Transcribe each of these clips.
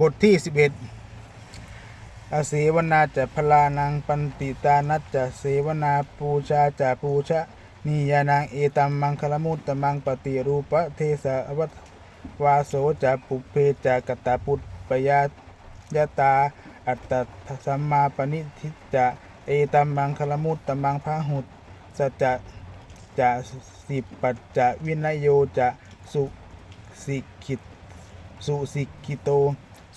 บทที่ 11 อาเสวนาจะพลานังปันติตานัจจะเสวนาปูชาจะปูชะนิยานังเอตัมมังคลมุตตมังปฏิรูปะเทสะวัตวาโสจะปุเพจะกตาปุตปยายตา อัตตสัมมาปณิทิจะเอตัมมังคลมุตตมังพาหุตสัจจะจะสิปัจจะวินโยจะสุสิกิตสุสิกิโต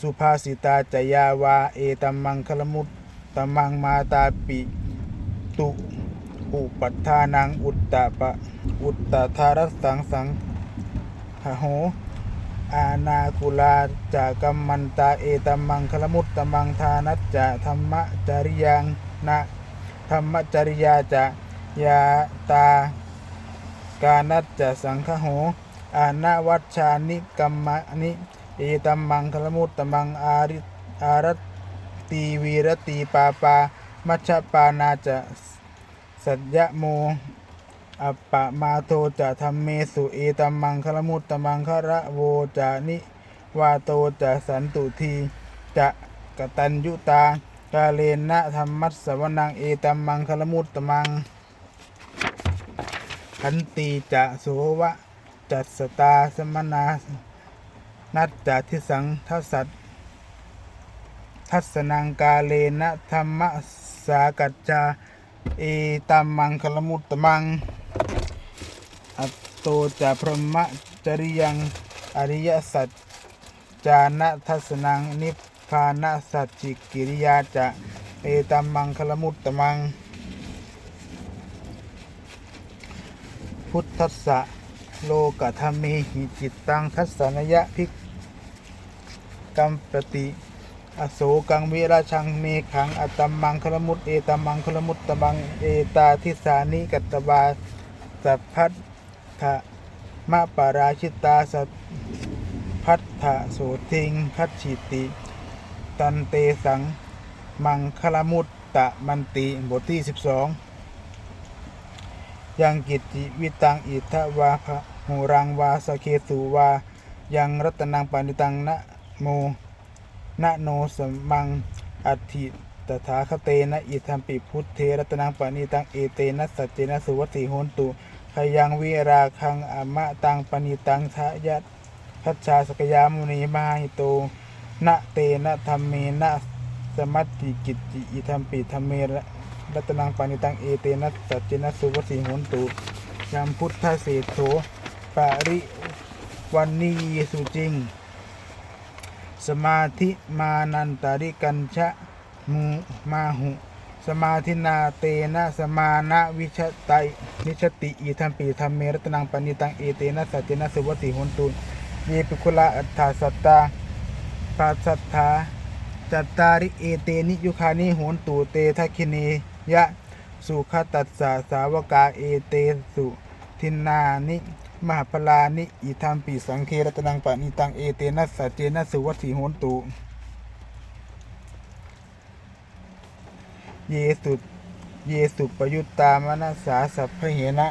สุภาสิตาจยาวา เอตัมมังคลมุตตมังมาตาปิตุอุปัฏฐานังอุตตะปะอุตตะธารสังสังหโหอานาคุลาจากัมมันตาเอตัมมังคลมุตตมังทานัจจะธรรมจริยังนะธรรมจริยาจะยาตากานัจจะสังคโหอานาวัชชานิกัมมะนิ เอตัมมังคลมุตตมังอาริอารัตตีวีรตีปาปา มัชฌปานาจะสัจยะโมอัปปะมาโทจะธรรมเมสุเอตัมมังคลมุตตมังคะระโวจะนิวาโตจะสันตุทีจะกตัญยุตากาเลนะธรรมัสสวนังเอตัมมังคลมุตตมังขันตีจะโสวะจัตสตาสมนา นัจจะทิสังทัสสัตทัศนังกาเลนะธรรมสากัจจาเอตัมมังคลมุตตมัง อัตโตจะพรหมจริยังอริยสัจจานะทัศนังนิพพานะสัจจิกิริยาจะเอตัมมังคลมุตตมัง พุทธัสสะโลกธรรมเมหิจิตตังทัศนยะภิก กัมปติอโศกังวิราชังเมขังอัตมมังคลมุตเอตัมมังคลมุตตมังเอตาทิสานิกัตตบาสัพพัทธะมะปาราชิตาสัพพัทธะโสทิงคัจฉิติ ตันเตสังมังคลมุตตะมันติบทที่12ยังกิจจิวิตังอิทธวาภหูรังวาสเคสุวายังรัตนังปานิตังนะ โมนะโนสมังอัติตถาคเตนะอิทัมปิพุทเทรัตนังปานิตังเอเตนะสัจเจนะสุวัติโหนตุขยังวิราคังอมะตังปณิตังทะยัตพัชชาสกยามุนีมหิโตนะเตนะธรรมเมนะสมัติกิจจิอิทัมปิธรรมเมรัตนังปานิตังเอเตนะสัจเจนะสุวัติโหนตุยามพุทธเศโธปาริวันนีสุจริง สมาธิมานันตาริกัญชะมูมาหุ สมาธินาเตนะสมานะวิชไตวิชติอีทัมปีธรรมเมรตนังปณิตังเอเตนะสัจเจนะสุวติหุนตุเยปิคุลาอัฏฐาสัตตาปัสสัทธาจัตตาริเอเตนิยุคานิโหนตุเตทัคินียะสุขตัสสะสาวกาเอเตสุทินนานิ มหาปลานิอิธามปีสังเครตนังปณิตังเอเตนะสัจเจนะสุวัติโหนตุเยสุเยสุปยุตตามนัสสาสัพเพเหนะ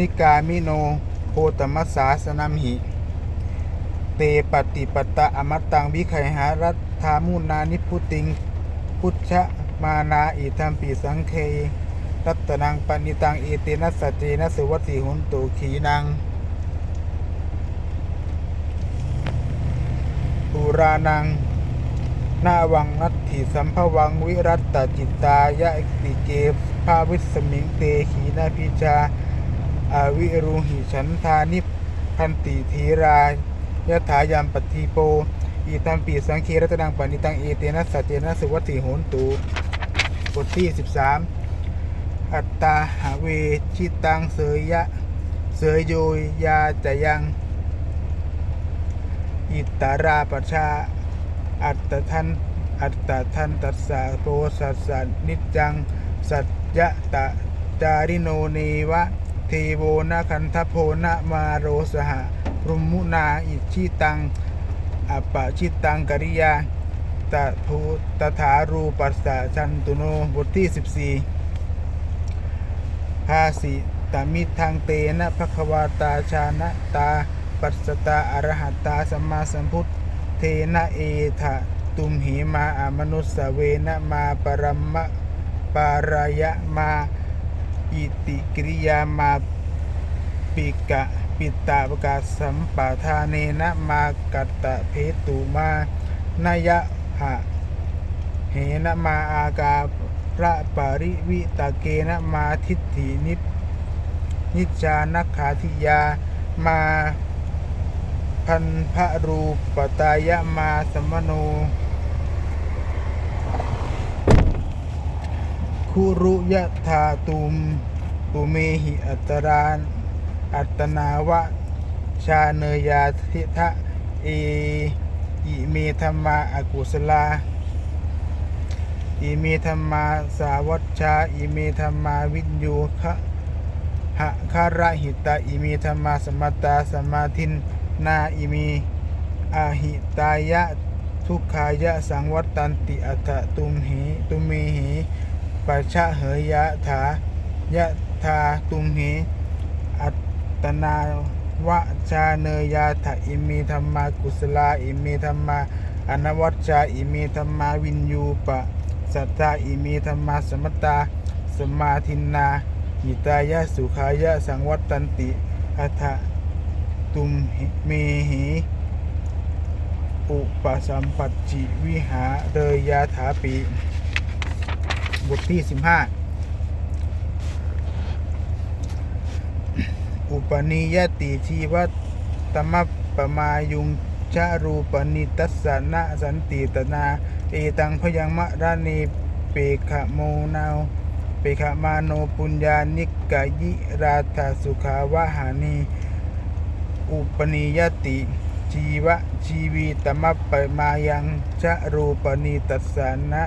นิกามิโนโพตมัสสาสนัมหิเตปฏิปตะอมตตังวิไขหารัตธามุนานิพุติง พุทธมานาอิทัมปีสังเครัตนังปณิตังเอเตนะสัจเจนะสุวัติหุนตุขีนังปุรานังนาวังนัตถิสัมภวังวิรัตตจิตตายะติเกภาวิสมิงเตขีนาพิชา อาวิรุหิฉันทานิพันติธีรายะถายามปฏิโปอีตัมปีสังเครัตนังปานิตังเอเตนะสัจเจนะสุวัติโหนตุบทที่ 13 อัตตาหาเวชิตังเสยยะ เสยโยยาจะยัง อิตาราปชา อัตตทัน อัตตทันตัสสะโปสัสสะนิจจัง สัจยะตะจาริโนเนวะ ทโวนะคันทโพนะมาโรสหะรุมมุนาอิชิตังอปะชิตังกริยาตะภูตถารูปัสสะชันตุโนบทที่ 14ภาสิตมิทางเตนะภควาตาชานะตา ปัสสตาอรหัตตาสัมมาสัมพุทธเทนะเอทะตุมหิมาอมนุสเวนะมาปรมะปารายะมา อิติกิริยามาปิกะปิตาประกาศสัมปทาเนนะมากัตตะเพตุมานายะหะเหนะมาอากาพระปริวิตาเกนะมาทิฏฐินิพนิจจานักขาทิยามาพันพระรูปตายะมาสมโน คุรุยะธาตุมปุเมหิอัตรานอัตนาวะ ชาเนยาทิทะเออิเมธรรมาอากุศลาอิเมธรรมาสาวัชชาอิเมธรรมาวิญญูคะหะคาระหิตาอิเมธรรมาสมตตาสมาธินนาอิเมอาหิตายะทุกขายะสังวัตตันติอัตตตุมหิตุมเมหิ ปัชะเหยยะถายะธาตุมหิอัตนาวะชาเนยาถะอิเมธรรมากุศลาอิเมธรรมาอนวัชชาอิเมธรรมาวินยูปะสัทธาอิมีธรรมาสมตตาสมาธินาหิตายะสุขายะสังวัตตันติอัฏฐตุมหิเมหิอุปสัมปัจจิวิหาเรยยาถาปี บทที่15อุปนิยติชีวตตมปปมายุงชารูปนิตัสสนะสันติตนา เอตังพยังมะระเนเปขะโมนาวเปขะมาโนปุญญานิกายิราธาสุขาวะหานี อุปนิยติชีวะชีวีตมะปะมายังชะรูปนิตัสสนะ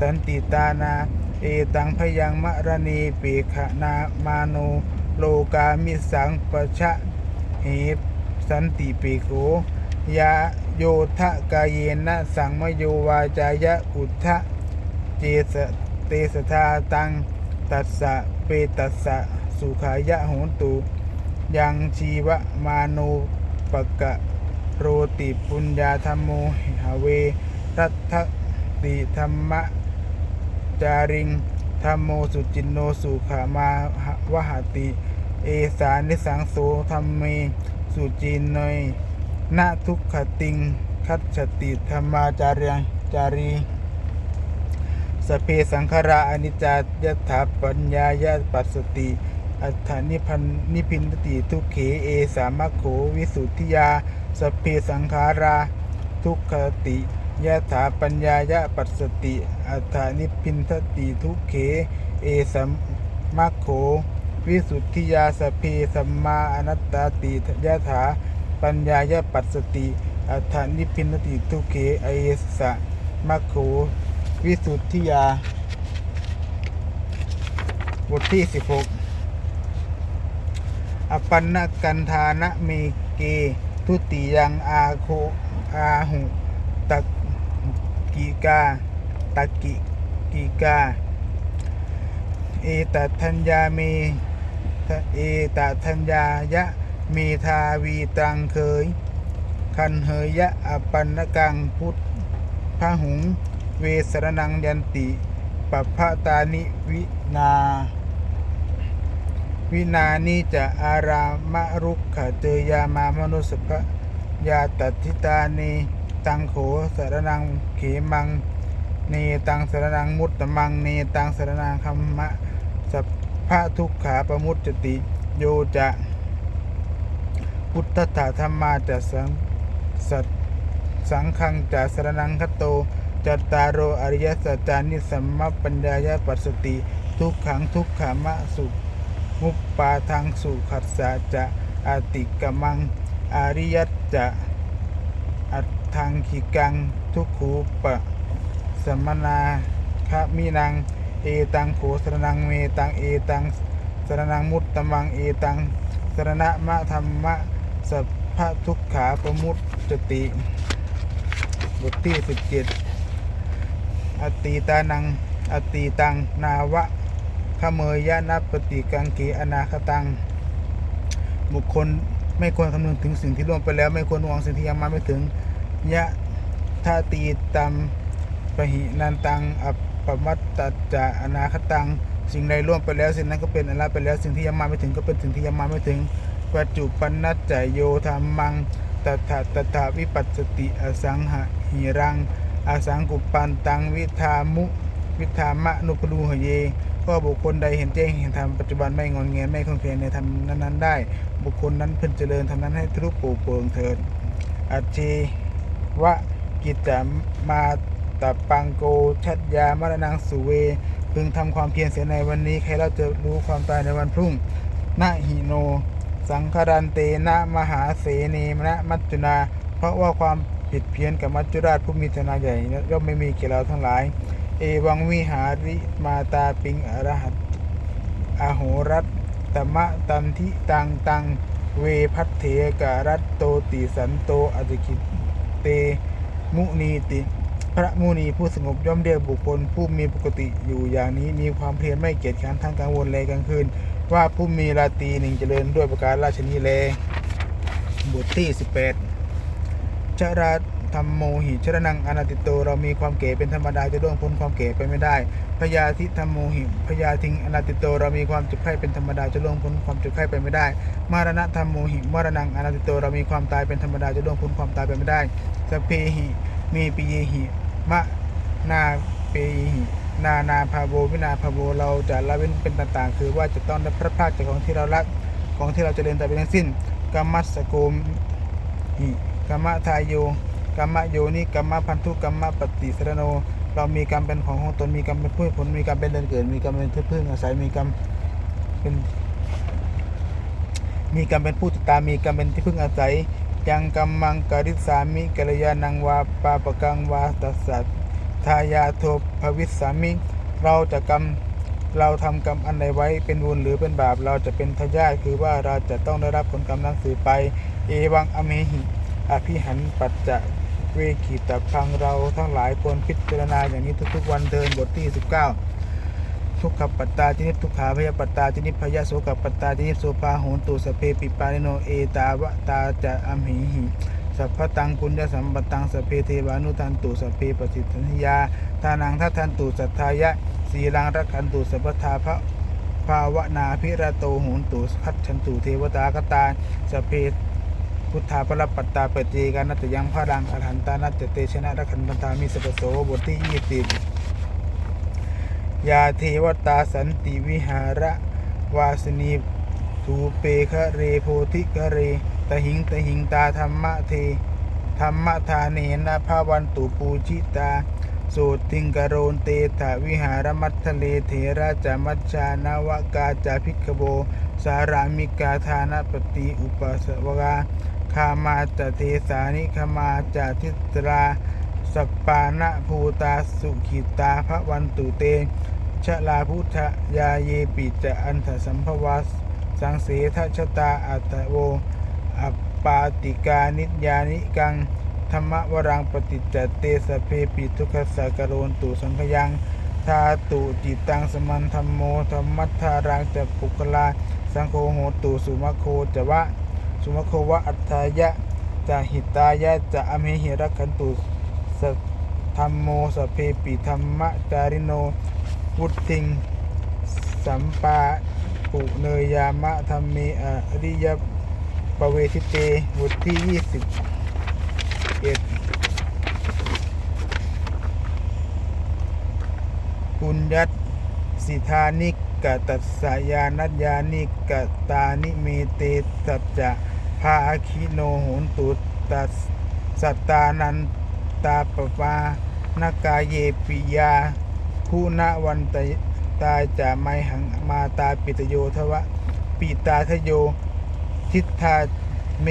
สันติตานา เอตังพยังมะระเนเปขนามาโนโลกามิสังปะชะเหสันติเปโกยาโยทะกายเยนะสังมโยวาจายะอุทธะเจสเตสทาตังตัสสะเปตัสสะสุขายะโหนตุ ยังชีวะมานุปกะโรติปุญญาธรรมโมหเวรัตติธรรมะ จาริงธรรมโมสุจินโนสุขามาวหติ เอสานิสังโสธรรมเมสุจินเนยนาทุกขติง คัจฉติธรรมาจารีจารีสเพสังขาราอนิจจายถาปัญญายาปัสสติ อัฏฐานิพันนิพินติทุกเขเอสามะโขวิสุทธิยา สเพสังขารา ทุกขติ ยถาปัญญายาปัสสติอัฏฐานิพินทติทุเข เอสามะโข วิสุทธิยาสเพสัมมาอนัตตาติยถาปัญญายะปัสสติอัฏฐานิพินติทุเขไอสะมัคโข วิสุทธิยา บทที่ 16 อปันนกันธานะเมเก ทุติยังอาโคอาหุตะ กิกาตะกิกิกา เอตัทัญญาเมเอตัทัญญายะเมธาวีตังเคย คันเหยยะอปันนกังพุทธพหุง เวสรนังยันติปัพพะตานิวินา วินานิจะอารามะรุกขเจยามามนุสภะยาตัทิตาเน ตังโขสรนังเขมัง เนตังสรนังมุตตมัง เนตังสรนังคัมมะสัพพะทุกขาปมุตจติโยจะพุทธถาธรรมาจะสังสัตสังขังจะสรนังคโตจัตตารโออริยสัจจานิสัมมาปัญญายปัสสติ ทุกขังทุกขามะสุมุปปาทังสุขัสสะจะอาติกมัง อริยจะ ทังขิกังทุกขูปะสมนาคะมินังเอตังโขสรนังเมตังเอตังสรนังมุตตมังเอตังสรณะมะธรรมะสัพพะทุกขาประมุตจติบทที่สิบเจ็ดอตีตานังอตีตังนาวะขเมยยะนับปฏิกังกีอนาคตัง บุคคลไม่ควรคำนึงถึงสิ่งที่ล่วงไปแล้ว ไม่ควรหวังสิ่งที่ยังมาไม่ถึง ยะทาตีตัมปหินันตังอัปปมัตตจะอนาคตัง สิ่งใดล่วงไปแล้ว สิ่งนั้นก็เป็นอนาไปแล้ว สิ่งที่ยังมาไม่ถึงก็เป็นสิ่งที่ยังมาไม่ถึงปัจจุปันนัจจโยธรรมังตถาตถาวิปัสสติอสังหะหิรังอสังกุปปันตังวิธามุ วิธามะนุปรูหเยก็บุคคลใดเห็นแจ้งเห็นธรรมปัจจุบันไม่งอนเงียนไม่คลอนเคลนในธรรมนั้นๆได้ บุคคลนั้นเพิ่นเจริญธรรมนั้นให้ทะลุปูโป่งเถิดอัจเจ วะกิจามาตปังโกชัดยามรณังสุเว พึงทำความเพียรเสียในวันนี้ ใครเราจะรู้ความตายในวันพรุ่งนะหิโน สังคารันเตนะมหาเสเนมนะมัจจุนา เพราะว่าความผิดเพี้ยนกับมัจจุราชผู้มีธนาใหญ่ย่อมไม่มีแก่เราทั้งหลาย เอวังวิหาริมาตาปิงอรหัตอโหรัตตมะตันทิตังตัง เวพัทเถการัตโตติสันโตอติคิ เต มุนีติ พระมุนีผู้สงบย่อมเรียกบุคคล ผู้มีปกติอยู่อย่างนี้มีความเพียรไม่เกียจคร้านทั้งกลางวันและกลางคืน ว่าผู้มีราตรีหนึ่งเจริญด้วยประการราชนีแลบทที่ 18 จรา ธรรมโมหิชรนังอนาติโต เรามีความเก๋เป็นธรรมดาจะล่วงพ้นความเก๋ไปไม่ได้พยาธิธรรมโมหิพยาทิงอนาติโต เรามีความเจ็บไข้เป็นธรรมดาจะล่วงพ้นความเจ็บไข้ไปไม่ได้ มารณะธรรมโมหิมรณังอนาติโต เรามีความตายเป็นธรรมดาจะล่วงพ้นความตายไปไม่ได้สเพหิมีปิเยหิมะนาเปหินานาภาโววินาภาโวเราจะละเว้นเป็นต่างๆ คือว่าจะต้องได้พระพากจากของที่เรารักของที่เราจะเจริญแต่เป็นทั้งสิ้นกรรมัสสโกมหิกรรมทายโย กรรมโยนิกรรมพันธุกรรมปฏิสรโน เรามีกรรมเป็นของของตนมีกรรมเป็นผู้ผลมีกรรมเป็นเดินเกิด มีกรรมเป็นที่พึ่งอาศัยมีกรรมเป็นมีกรรมเป็นผู้ติดตามมีกรรมเป็นที่พึ่งอาศัยยังกรรมังกริสามิกัลยานังวาปาปกังวาตัสสัตทายาโทภวิสสามิ เราจะกรรมเราทำกรรมอันใดไว้เป็นบุญหรือเป็นบาป เราจะเป็นทายาทคือว่าเราจะต้องได้รับผลกรรมนั้นสืบไป เอวังอเมหิ อภิหันปัจจะ วขีตพังเราทั้งหลายควรพิจารณาอย่างนี้ทุกๆ วันเดินบทที่ 19 ทุกขปัตตาจินิทุกขาพยาปัตตาจินิพยาโสกปัตตาจินิโสภาโหนตุสเพปิปานิโนเอตาวะตาจะอัมหิหิสัพพตังปุญญสัมปตังสเพเทวานุทันตุสเพปฏิทัญญาทานังทัทันตุสัทธายะสีลังรักขันตุสัพพทาภะภาวนาพิระโตโหนตุคัจฉันตุเทวตากตาสเพ พุทธาพระปัตตาปฏิกานัตยังพระรังอรหันตานัตเตชนะรักขันตันตามิสปโสบทที่ยี่สิบยาเทวตาสันติวิหาระวาสนีทูเปคะเรโพธิคะเรตหิงตหิงตาธรรมะเทธรรมทาเนนะภาวันตุปูจิตาโสติงกโรนเตถาวิหารมัททะเลเถระจามัชชานวกาจาพิกโบ สารามิกาทานปฏิอุปสวกา คามาจเทสานิคมาจทิตราสปานะภูตาสุขิตาพระวันตุเตชลาพุทธยาเยปิจะอันถสัมภวัสสังเสทชตาอัตโวอปปาติกานิยานิกังธรรมวรังปฏิจจเตสเพปิทุกสากโรนตุสังขยังทาตุจิตตังสมันธรรมโมธรรมัทธารังจะปุกลาสังโฆโหตุสุมโคจะวะ สุมโควะอัฏฐายะจะหิตายะจะอเมหิรักขันตุสธรรมโมสเพปิธรรมะจาริโน วุติง สัมปาปุเนยยามะธรรมเมอริยปเวทิเตบทที่ยี่สิบเอ็ดปุญญัตสิทานิกะตัสสายานัญญานิกตานิเมเตสัจจะภาคิโนโหนตุตัสสัตตานันตาปปานากาเยปิยาคุณวันตตาจะไมหังมาตาปิตโยทวะปิตาทโย ทิฏฐาเม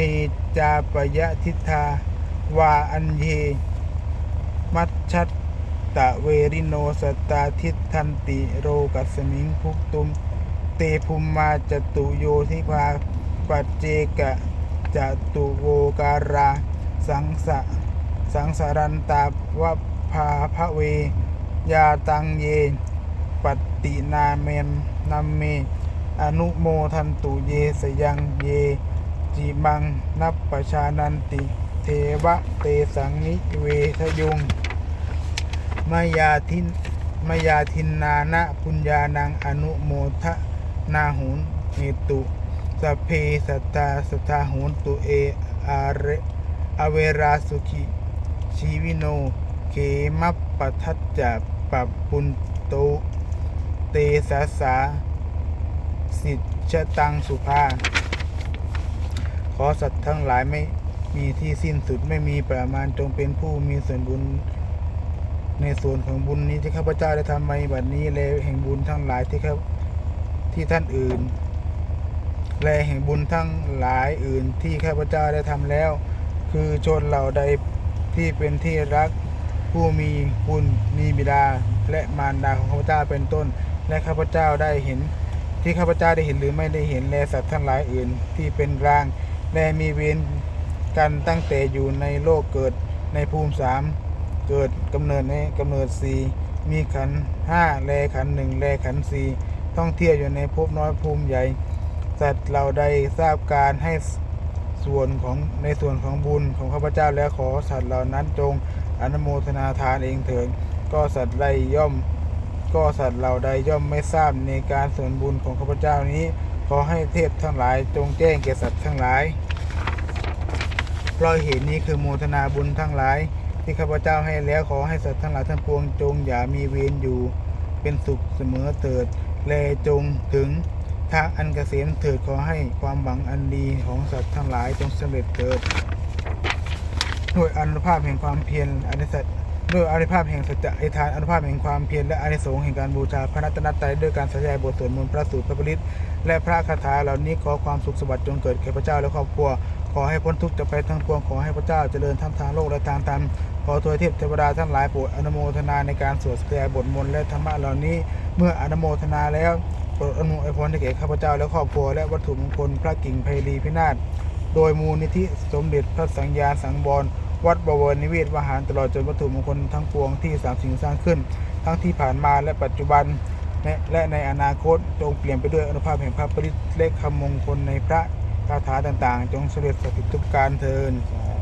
จาปยะทิฏฐาวาอันเย มัชชัต ตะเวริโนสตาทิทันติโรกัสมิงภุกตุม เตภูมิมาจตุโยทิภาปัจเจกะจตุโวการา สังสะสังสารันตาวภาพะเวยาตังเย ปฏินาเมนนัมเม อนุโมทันตุเยสยังเย จิมังนับประชานันติ เทวะเตสังนิเวทยุง มายาทินมายาทินนานะปุญญานังอนุโมทนาหุนเหตุสเพสัตตาสทาหุนตุเออาเรอเวราสุขิชีวิโนเขมัปปทัจจะปรับปุนโตเตสาสาสิชตังสุภา ขอสัตว์ทั้งหลายไม่มีที่สิ้นสุดไม่มีประมาณจงเป็นผู้มีส่วนบุญ ในส่วนของบุญนี้ที่ข้าพเจ้าได้ทำมาในบัดนี้แลแห่งบุญทั้งหลายที่ข้าที่ท่านอื่น แลแห่งบุญทั้งหลายอื่นที่ข้าพเจ้าได้ทำแล้ว คือชนเหล่าใดที่เป็นที่รักผู้มีคุณมีบิดาและมารดาของข้าพเจ้าเป็นต้น และข้าพเจ้าได้เห็น ที่ข้าพเจ้าได้เห็นหรือไม่ได้เห็นแลสัตว์ทั้งหลายอื่นที่เป็นกลาง และมีเวรกันตั้งแต่อยู่ในโลกเกิดในภูมิสาม เกิดกำเนิดในกำเนิดสี่มีขันห้าแลขันหนึ่งแลขันสี่ท่องเที่ยวอยู่ในภพน้อยภูมิใหญ่ สัตว์เราได้ทราบการให้ส่วนของในส่วนของบุญของข้าพเจ้าแล้วขอสัตว์เหล่านั้นจงอนุโมทนาทานเองเถิดก็สัตว์ใดย่อม ก็สัตว์เหล่าใดย่อมไม่ทราบในการส่วนบุญของข้าพเจ้านี้ ขอให้เทพทั้งหลายจงแจ้งแก่สัตว์ทั้งหลายเพราะเหตุนี้คือโมทนาบุญทั้งหลาย ที่ข้าพเจ้าให้แล้วขอให้สัตว์ทั้งหลายทั้งปวงจงอย่ามีเวรอยู่ เป็นสุขเสมอเถิดแลจงถึงทางอันเกษมเถิดขอให้ความหวังอันดีของสัตว์ทั้งหลายจงสำเร็จเถิดด้วยอนุภาพแห่งความเพียรอนิสัตด้วยอนุภาพแห่งสัจจะอธิษฐานอนุภาพแห่งความเพียรและอานิสงส์แห่งการบูชาพระรัตนตรัยด้วยการสัจายบทสวดมนต์พระสูตรพระปริตและพระคาถาเหล่านี้ขอความสุขสวัสดิ์จงเกิดแก่พระเจ้าและครอบครัว ขอให้พ้นทุกข์จากไปทั้งปวงขอให้พระเจ้าเจริญทั้งทางโลกและทางธรรมขอทวยเทพเทวดาทั้งหลายโปรดอนุโมทนาในการสวดแสดงบทมนต์และธรรมะเหล่านี้ เมื่ออนุโมทนาแล้วโปรดอนุโมทนาให้แก่ข้าพเจ้าและครอบครัวและวัตถุมงคลพระกิ่งไพรีพินาศโดยมูลนิธิสมเด็จพระสังฆาสังวรวัดบวรนิเวศวหารตลอดจนวัตถุมงคลทั้งปวงที่สามสิ่งสร้างขึ้น ทั้งที่ผ่านมาและปัจจุบันและในอนาคตจงเปลี่ยนไปด้วยอนุภาพแห่งพระปริตและคำมงคลในพระ คาถาต่างๆ จงสำเร็จสถิตทุกการเทินสา